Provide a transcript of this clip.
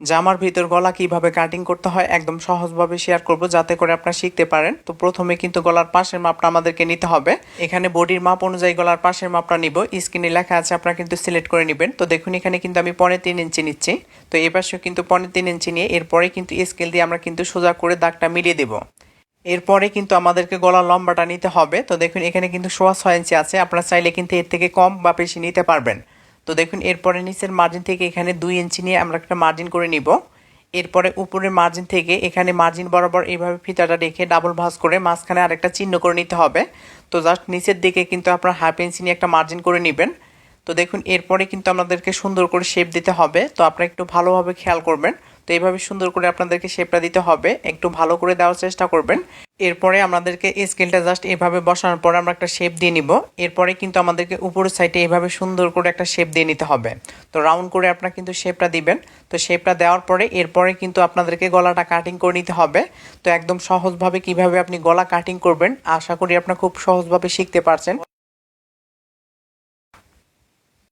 জামার ভিতর গলা কীভাবে কাটিং করতে হয় একদম সহজভাবে শেয়ার করব যাতে করে আপনারা শিখতে পারেন। তো প্রথমে কিন্তু গলার পাশের মাপটা আমাদেরকে নিতে হবে। এখানে বডির মাপ অনুযায়ী গলার পাশের মাপটা নিব। স্ক্রিনে লেখা আছে, আপনারা কিন্তু সিলেক্ট করে নেবেন। তো দেখুন, এখানে কিন্তু আমি পনে তিন ইঞ্চি নিচ্ছি। তো এই পাশেও কিন্তু পনে তিন ইঞ্চি নিয়ে এরপরে কিন্তু স্কেল দিয়ে আমরা কিন্তু সোজা করে দাগটা মিলিয়ে দেবো। এরপরে কিন্তু আমাদেরকে গলার লম্বাটা নিতে হবে। তো দেখুন, এখানে কিন্তু সোয়া ছয় ইঞ্চি আছে। আপনারা চাইলে কিন্তু এর থেকে কম বা বেশি নিতে পারবেন। তো দেখুন, এরপরে নিচের মার্জিন থেকে এখানে দুই ইঞ্চি নিয়ে আমরা একটা মার্জিন করে নিব। এরপরে উপরের মার্জিন থেকে এখানে মার্জিন বরাবর এইভাবে ফিতাটা রেখে ডাবল ভাঁজ করে মাঝখানে আরেকটা চিহ্ন করে নিতে হবে। তো জাস্ট নিচের দিকে কিন্তু আপনার হাফ ইঞ্চি নিয়ে একটা মার্জিন করে নেবেন। তো দেখুন, এরপরে কিন্তু আমাদেরকে সুন্দর করে শেপ দিতে হবে। তো আপনারা একটু ভালোভাবে খেয়াল করবেন। তো এইভাবে সুন্দর করে আপনাদেরকে শেপটা দিতে হবে। একটু ভালো করে দেওয়ার চেষ্টা করবেন। এরপরে আমাদেরকে স্কেলটা জাস্ট এভাবে বসানোর পর আমরা একটা শেপ দিয়ে নিব। এরপরে কিন্তু আমাদেরকে উপরের সাইডে এভাবে সুন্দর করে একটা শেপ দিয়ে নিতে হবে। তো রাউন্ড করে আপনারা কিন্তু শেপটা দিবেন। তো শেপটা দেওয়ার পরে এরপরে কিন্তু আপনাদেরকে গলাটা কাটিং করে নিতে হবে। তো একদম সহজভাবে কীভাবে আপনি গলা কাটিং করবেন, আশা করি আপনারা খুব সহজভাবে শিখতে পারছেন।